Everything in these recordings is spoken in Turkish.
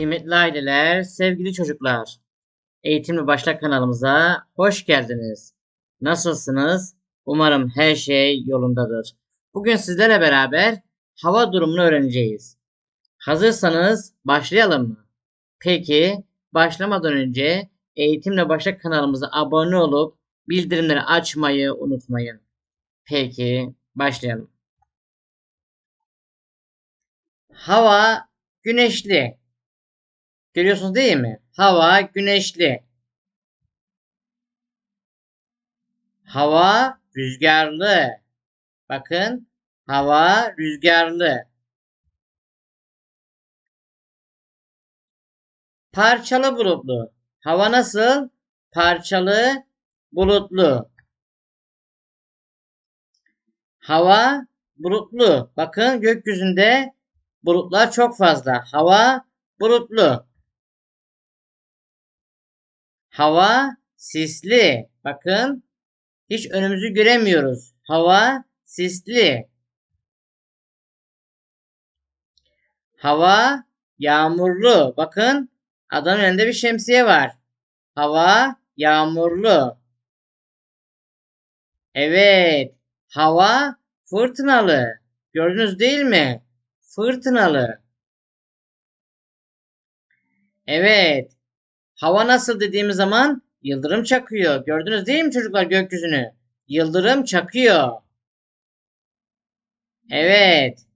Kıymetli aileler, sevgili çocuklar. Eğitimli Başla kanalımıza hoş geldiniz. Nasılsınız? Umarım her şey yolundadır. Bugün sizlerle beraber hava durumunu öğreneceğiz. Hazırsanız başlayalım mı? Peki, başlamadan önce Eğitimle Başla kanalımıza abone olup bildirimleri açmayı unutmayın. Peki, başlayalım. Hava güneşli. Görüyorsunuz değil mi? Hava güneşli. Hava rüzgarlı. Bakın, hava rüzgarlı. Parçalı bulutlu. Hava nasıl? Parçalı bulutlu. Hava bulutlu. Bakın gökyüzünde bulutlar çok fazla. Hava bulutlu. Hava sisli. Bakın hiç önümüzü göremiyoruz. Hava sisli. Hava yağmurlu. Bakın adamın elinde bir şemsiye var. Hava yağmurlu. Evet. Hava fırtınalı. Gördünüz değil mi? Fırtınalı. Evet. Hava nasıl dediğimiz zaman yıldırım çakıyor. Gördünüz değil mi çocuklar gökyüzünü? Yıldırım çakıyor. Evet.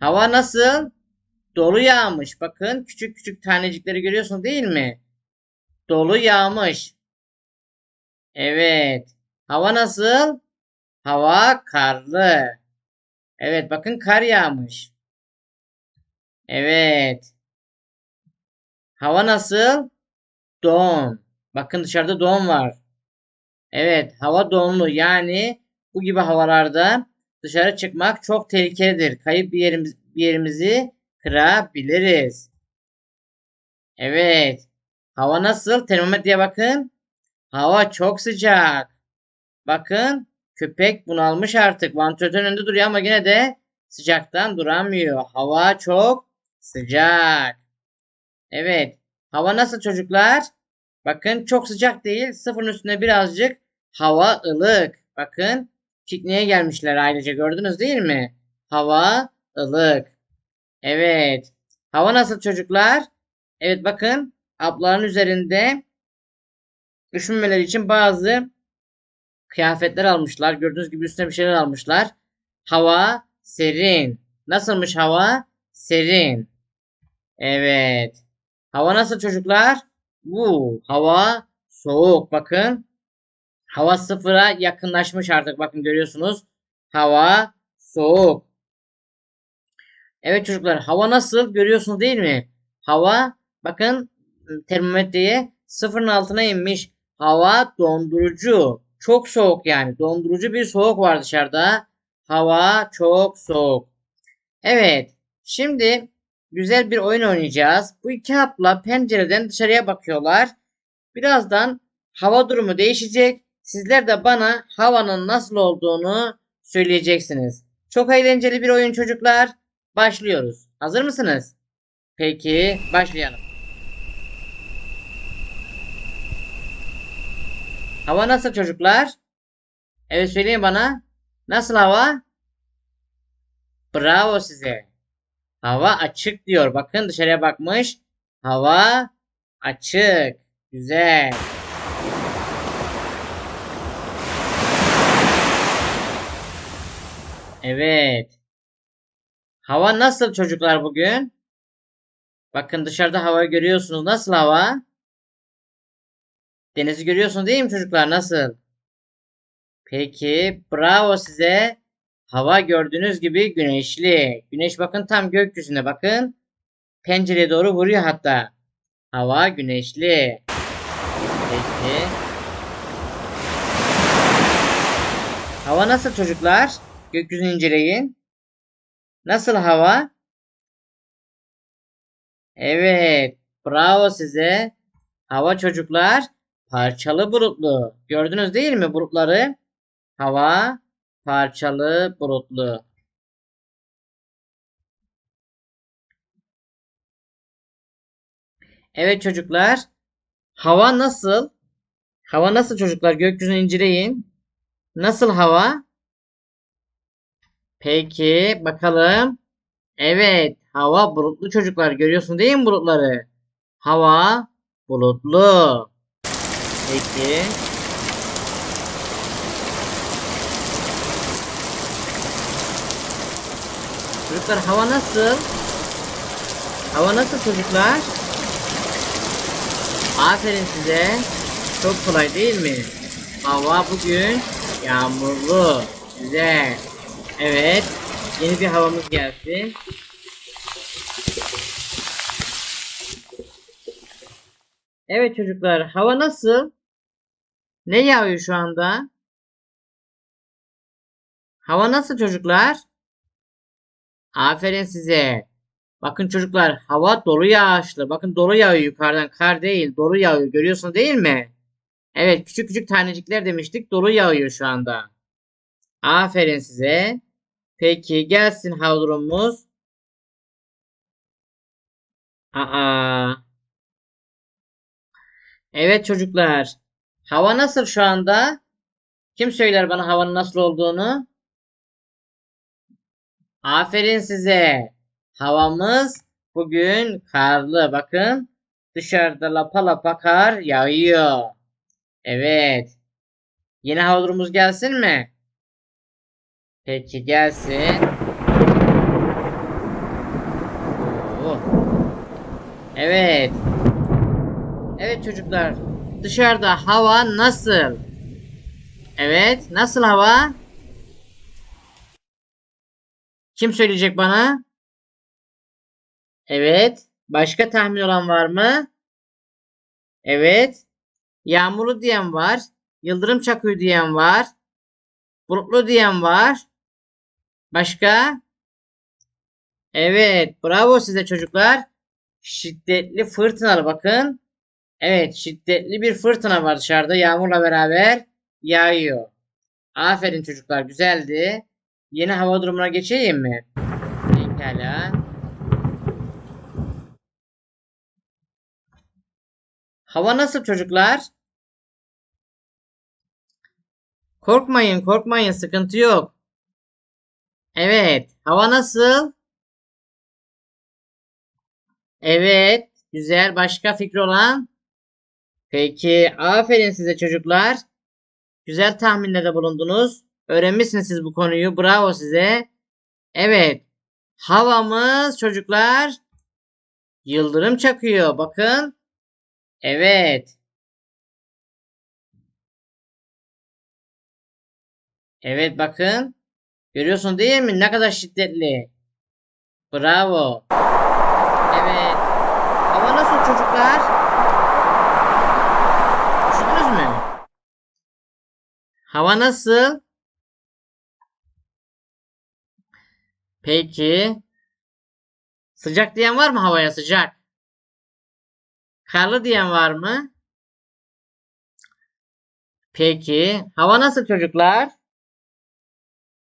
Hava nasıl? Dolu yağmış. Bakın küçük küçük tanecikleri görüyorsun değil mi? Dolu yağmış. Evet. Hava nasıl? Hava karlı. Evet bakın kar yağmış. Evet. Hava nasıl? Don. Bakın dışarıda don var. Evet, hava donlu. Yani bu gibi havalarda dışarı çıkmak çok tehlikelidir. Kayıp bir yerimiz bir yerimizi kırabiliriz. Evet. Hava nasıl? Termometreye bakın. Hava çok sıcak. Bakın, köpek bunalmış artık. Vantilatörün önünde duruyor ama yine de sıcaktan duramıyor. Hava çok sıcak. Evet. Hava nasıl çocuklar? Bakın çok sıcak değil. Sıfırın üstünde birazcık hava ılık. Bakın pikniğe gelmişler ailece gördünüz değil mi? Hava ılık. Evet. Hava nasıl çocuklar? Evet bakın ablaların üzerinde üşünmeleri için bazı kıyafetler almışlar. Gördüğünüz gibi üstüne bir şeyler almışlar. Hava serin. Nasılmış hava? Serin. Evet. Hava nasıl çocuklar? Bu hava soğuk. Bakın. Hava sıfıra yakınlaşmış artık. Bakın görüyorsunuz. Hava soğuk. Evet çocuklar hava nasıl görüyorsunuz değil mi? Hava bakın termometreye sıfırın altına inmiş. Hava dondurucu. Çok soğuk yani. Dondurucu bir soğuk var dışarıda. Hava çok soğuk. Evet. Şimdi güzel bir oyun oynayacağız. Bu iki abla pencereden dışarıya bakıyorlar. Birazdan hava durumu değişecek. Sizler de bana havanın nasıl olduğunu söyleyeceksiniz. Çok eğlenceli bir oyun çocuklar. Başlıyoruz. Hazır mısınız? Peki başlayalım. Hava nasıl çocuklar? Evet söyleyin bana. Nasıl hava? Bravo size. Hava açık diyor. Bakın dışarıya bakmış. Hava açık. Güzel. Evet. Hava nasıl çocuklar bugün? Bakın dışarıda hava görüyorsunuz. Nasıl hava? Denizi görüyorsunuz değil mi çocuklar? Nasıl? Peki. Bravo size. Hava gördüğünüz gibi güneşli. Güneş bakın tam gökyüzüne bakın. Pencereye doğru vuruyor hatta. Hava güneşli. Peki. Hava nasıl çocuklar? Gökyüzünü inceleyin. Nasıl hava? Evet. Bravo size. Hava çocuklar parçalı bulutlu. Gördünüz değil mi bulutları? Hava parçalı bulutlu. Evet çocuklar. Hava nasıl? Hava nasıl çocuklar? Gökyüzünü inceleyin. Nasıl hava? Peki bakalım. Evet, hava bulutlu çocuklar. Görüyorsun değil mi bulutları? Hava bulutlu. Peki. Çocuklar hava nasıl? Hava nasıl çocuklar? Aferin size. Çok kolay değil mi? Hava bugün yağmurlu. Güzel. Evet. Yeni bir havamız geldi. Evet çocuklar, hava nasıl? Ne yağıyor şu anda? Hava nasıl çocuklar? Aferin size. Bakın çocuklar, hava dolu yağışlı. Bakın dolu yağıyor yukarıdan. Kar değil, dolu yağıyor. Görüyorsun değil mi? Evet, küçük küçük tanecikler demiştik. Dolu yağıyor şu anda. Aferin size. Peki gelsin hava durumumuz. Aa. Evet çocuklar. Hava nasıl şu anda? Kim söyler bana havanın nasıl olduğunu? Aferin size. Havamız bugün karlı. Bakın dışarıda lapa lapa kar yağıyor. Evet. Yeni hava durumumuz gelsin mi? Peki gelsin. Evet. Evet çocuklar. Dışarıda hava nasıl? Evet. Nasıl hava? Kim söyleyecek bana? Evet. Başka tahmin olan var mı? Evet. Yağmurlu diyen var. Yıldırım çakıyor diyen var. Bulutlu diyen var. Başka? Evet. Bravo size çocuklar. Şiddetli fırtınalı bakın. Evet. Şiddetli bir fırtına var dışarıda. Yağmurla beraber yağıyor. Aferin çocuklar. Güzeldi. Yeni hava durumuna geçeyim mi? Pekala. Hava nasıl çocuklar? Korkmayın, korkmayın. Sıkıntı yok. Evet. Hava nasıl? Evet. Güzel. Başka fikri olan? Peki. Aferin size çocuklar. Güzel tahminlerde bulundunuz. Öğrenmişsiniz siz bu konuyu. Bravo size. Evet. Havamız çocuklar yıldırım çakıyor. Bakın. Evet. Evet bakın. Görüyorsun değil mi? Ne kadar şiddetli. Bravo. Evet. Hava nasıl çocuklar? Üşüdünüz mü? Hava nasıl? Peki. Sıcak diyen var mı havaya sıcak? Karlı diyen var mı? Peki. Hava nasıl çocuklar?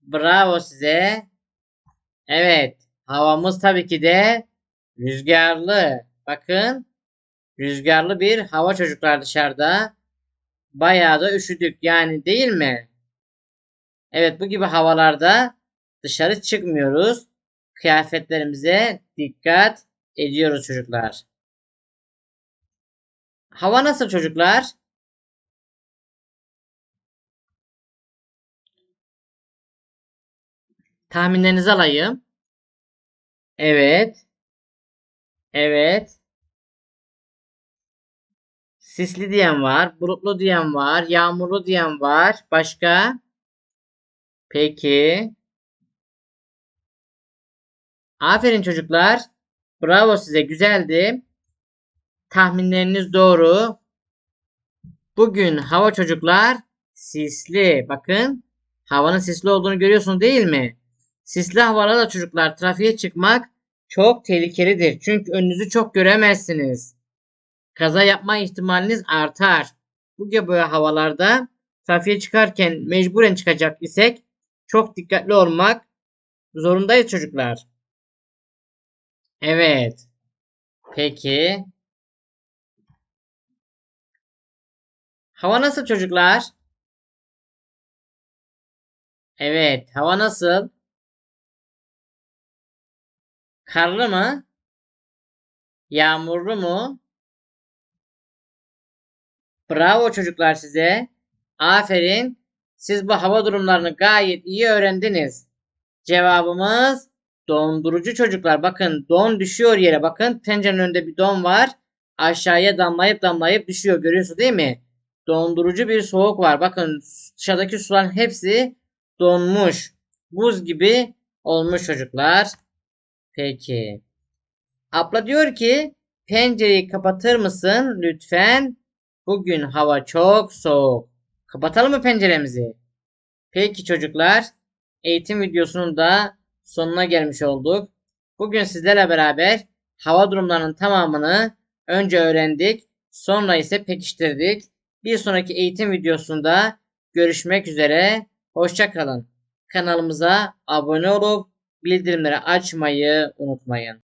Bravo size. Evet. Havamız tabii ki de rüzgarlı. Bakın. Rüzgarlı bir hava çocuklar dışarıda. Bayağı da üşüdük yani değil mi? Evet bu gibi havalarda dışarı çıkmıyoruz. Kıyafetlerimize dikkat ediyoruz çocuklar. Hava nasıl çocuklar? Tahminlerinizi alayım. Evet. Evet. Sisli diyen var. Bulutlu diyen var. Yağmurlu diyen var. Başka? Peki. Aferin çocuklar. Bravo size. Güzeldi. Tahminleriniz doğru. Bugün hava çocuklar sisli. Bakın. Havanın sisli olduğunu görüyorsunuz değil mi? Sisli havalarda çocuklar trafiğe çıkmak çok tehlikelidir. Çünkü önünüzü çok göremezsiniz. Kaza yapma ihtimaliniz artar. Bu gibi havalarda trafiğe çıkarken mecburen çıkacak isek çok dikkatli olmak zorundayız çocuklar. Evet. Peki. Hava nasıl çocuklar? Evet. Hava nasıl? Karlı mı? Yağmurlu mu? Bravo çocuklar size. Aferin. Siz bu hava durumlarını gayet iyi öğrendiniz. Cevabımız dondurucu çocuklar. Bakın don düşüyor yere. Bakın tencerenin önünde bir don var. Aşağıya damlayıp damlayıp düşüyor. Görüyorsunuz değil mi? Dondurucu bir soğuk var. Bakın dışarıdaki suların hepsi donmuş. Buz gibi olmuş çocuklar. Peki. Abla diyor ki pencereyi kapatır mısın lütfen? Bugün hava çok soğuk. Kapatalım mı penceremizi? Peki çocuklar, eğitim videosunun da sonuna gelmiş olduk. Bugün sizlerle beraber hava durumlarının tamamını önce öğrendik, sonra ise pekiştirdik. Bir sonraki eğitim videosunda görüşmek üzere. Hoşça kalın. Kanalımıza abone olup bildirimleri açmayı unutmayın.